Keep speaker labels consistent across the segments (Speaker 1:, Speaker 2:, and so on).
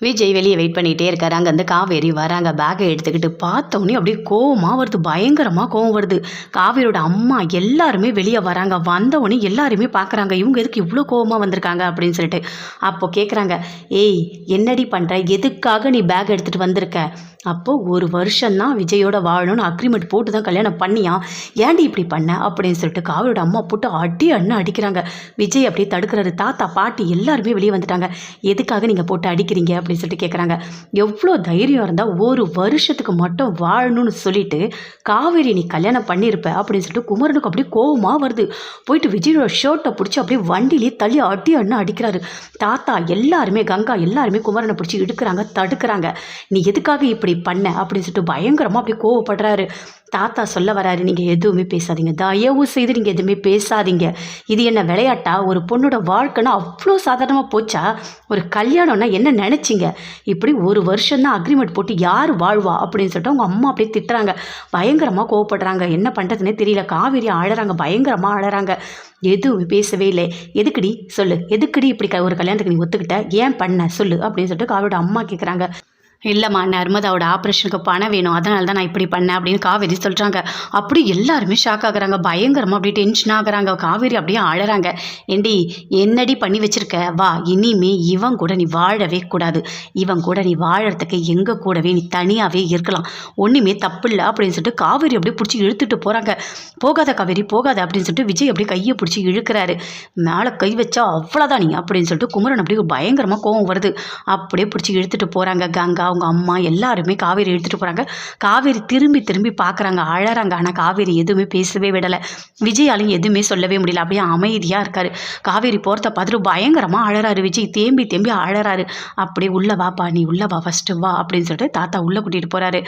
Speaker 1: விஜய் வெளியே வெயிட் பண்ணிகிட்டே இருக்காரு. அங்கேருந்து காவேரி வராங்க. பேக்கை எடுத்துக்கிட்டு பார்த்தோன்னே அப்படியே கோவமாக வருது. பயங்கரமாக கோவம் வருது. காவேரியோட அம்மா எல்லாருமே வெளியே வராங்க. வந்தவொடனே எல்லாருமே பார்க்குறாங்க. இவங்க எதுக்கு இவ்வளோ கோவமாக வந்திருக்காங்க அப்படின்னு சொல்லிட்டு. அப்போ கேட்குறாங்க ஏய் என்னடி பண்ணுற எதுக்காக நீ பேக் எடுத்துகிட்டு வந்திருக்க? அப்போது ஒரு வருஷம்தான் விஜயோட வாழணும்னு அக்ரிமெண்ட் போட்டு தான் கல்யாணம் பண்ணியா? ஏன்டி இப்படி பண்ண? அப்படின்னு சொல்லிட்டு காவியோட அம்மா போட்டு அடி அண்ணன் அடிக்கிறாங்க. விஜய் அப்படியே தடுக்கிறாரு. தாத்தா பாட்டி எல்லாருமே வெளியே வந்துட்டாங்க. எதுக்காக நீங்கள் போட்டு அடிக்கிறீங்க? அப்படின்னு சொல்லிட்டு கேட்குறாங்க எவ்வளோ தைரியம் இருந்தால் ஒரு வருஷத்துக்கு மட்டும் வாழணும்னு சொல்லிட்டு காவேரி நீ கல்யாணம் பண்ணியிருப்ப அப்படின்னு சொல்லிட்டு குமரனுக்கு அப்படியே கோவமாக வருது. போயிட்டு விஜயோட ஷர்ட்டை பிடிச்சி அப்படியே வண்டியிலே தள்ளி அடி அண்ணா அடிக்கிறாரு. தாத்தா எல்லாருமே கங்கா எல்லாருமே குமரனை பிடிச்சி இடுக்கிறாங்க தடுக்கிறாங்க. நீ எதுக்காக இப்படி பண்ண அப்படின்னு சொல்லிட்டு பயங்கரமாக அப்படியே கோவப்படுறாரு. தாத்தா சொல்ல வராரு நீங்கள் எதுவுமே பேசாதீங்க. தயவு செய்து நீங்கள் எதுவுமே பேசாதீங்க. இது என்ன விளையாட்டா? ஒரு பொண்ணோட வாழ்க்கைன்னா அவ்வளோ சாதாரணமாக போச்சா? ஒரு கல்யாணம்னா என்ன நினச்சிங்க? இப்படி ஒரு வருஷம் தான் அக்ரிமெண்ட் போட்டு யார் வாழ்வா அப்படின்னு சொல்லிட்டு அவங்க அம்மா அப்படியே திட்டுறாங்க. பயங்கரமாக கோவப்படுறாங்க. என்ன பண்ணுறதுனே தெரியல. காவேரி அழறாங்க. பயங்கரமாக அழறாங்க. எதுவும் பேசவே இல்லை. எதுக்குடி? சொல்லு. எதுக்குடி இப்படி க- ஒரு கல்யாணத்துக்கு நீ ஒத்துக்கிட்ட? ஏன் பண்ண? சொல்லு அப்படின்னு சொல்லிட்டு காவியோட அம்மா கேட்குறாங்க இல்லைம்மா நர்மதாவோட ஆப்ரேஷனுக்கு பணம் வேணும். அதனால தான் நான் இப்படி பண்ணேன் அப்படின்னு காவேரி சொல்கிறாங்க அப்படி எல்லாருமே ஷாக் ஆகுறாங்க. பயங்கரமாக அப்படியே டென்ஷன் ஆகுறாங்க. காவேரி அப்படியே அழறாங்க. ஏண்டி என்னடி பண்ணி வச்சிருக்க? வா இனிமே இவன் கூட நீ வாழவே கூடாது. இவன் கூட நீ வாழறதுக்கு எங்கள் கூடவே நீ தனியாகவே இருக்கலாம். ஒன்றுமே தப்பு இல்லை அப்படின்னு சொல்லிட்டு காவேரி அப்படியே பிடிச்சி இழுத்துட்டு போகிறாங்க போகாத காவேரி போகாத அப்படின்னு சொல்லிட்டு விஜய் அப்படியே கையை பிடிச்சி இழுக்கிறாரு. மேலே கை வச்சா அவ்வளோதான் நீ அப்படின்னு சொல்லிட்டு குமரன் அப்படியே பயங்கரமாக கோவம் வருது. அப்படியே பிடிச்சி இழுத்துட்டு போகிறாங்க கங்கா அவங்க அம்மா எல்லாருமே காவேரி எடுத்துகிட்டு போகிறாங்க காவேரி திரும்பி திரும்பி பார்க்குறாங்க அழறாங்க. ஆனால் காவேரி எதுவுமே பேசவே விடலை. விஜயாலையும் எதுவுமே சொல்லவே முடியல. அப்படியே அமைதியாக இருக்காரு. காவேரி போகிறத பார்த்துட்டு பயங்கரமாக அழறாரு விஜய். தேம்பி தேம்பி அழறாரு. அப்படியே உள்ளே வாப்பா நீ உள்ளே வா ஃபஸ்ட்டு வா அப்படின்னு சொல்லிட்டு தாத்தா உள்ளே கூட்டிகிட்டு போகிறாரு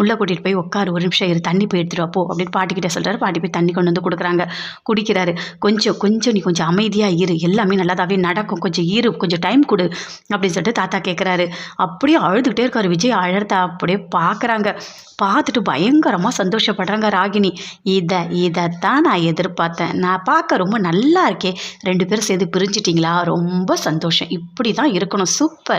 Speaker 1: உள்ளே கூட்டிகிட்டு போய் உட்காரு ஒரு நிமிஷம் இரு தண்ணி போய் எடுத்துட்டு அப்போ அப்படின்னு பாட்டிக்கிட்ட சொல்கிறாரு பாட்டி போய் தண்ணி கொண்டு வந்து கொடுக்குறாங்க. குடிக்கிறாரு. கொஞ்சம் கொஞ்சம் நீ கொஞ்சம் அமைதியாக இரு. எல்லாமே நல்லதாகவே நடக்கும். கொஞ்சம் இரு கொஞ்சம் டைம் கொடு அப்படின்னு சொல்லிட்டு தாத்தா கேட்குறாரு அப்படியே அழுதுகிட்டே இருக்காரு விஜய் அழறத அப்படியே பார்க்குறாங்க பார்த்துட்டு பயங்கரமாக சந்தோஷப்படுறாங்க ராகினி. இதை இதைத்தான் நான் எதிர்பார்த்தேன். நான் பார்க்க ரொம்ப நல்லா இருக்கே. ரெண்டு பேரும் சேர்ந்து பிரிஞ்சிட்டிங்களா? ரொம்ப சந்தோஷம். இப்படி தான் இருக்கணும். சூப்பர்.